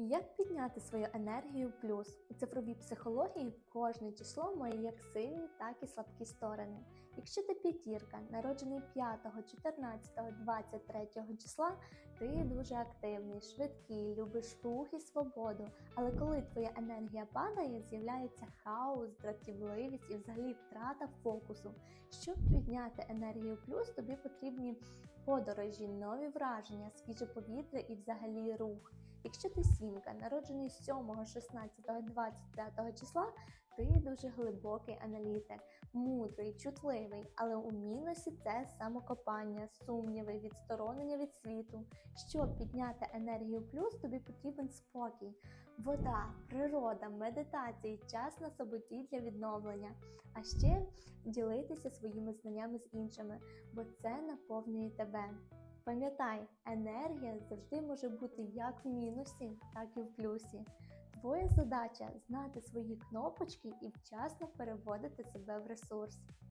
Як підняти свою енергію в плюс? У цифровій психології кожне число має як сильні, так і слабкі сторони. Якщо ти п'ятірка, народжений 5, 14, 23 числа, ти дуже активний, швидкий, любиш рух і свободу. Але коли твоя енергія падає, з'являється хаос, дратівливість і взагалі втрата фокусу. Щоб підняти енергію плюс, тобі потрібні подорожі, нові враження, свіже повітря і взагалі рух. Якщо ти сімка, народжений 7, 16, 25 числа, ти дуже глибокий аналітик, мудрий, чутливий, але у мінусі це самокопання, сумніви, відсторонення від світу. Щоб підняти енергію плюс, тобі потрібен спокій, вода, природа, медитації, час на самоті для відновлення, а ще ділитися своїми знаннями з іншими, бо це наповнює тебе. Пам'ятай, енергія завжди може бути як в мінусі, так і в плюсі. Твоя задача знати свої кнопочки і вчасно переводити себе в ресурс.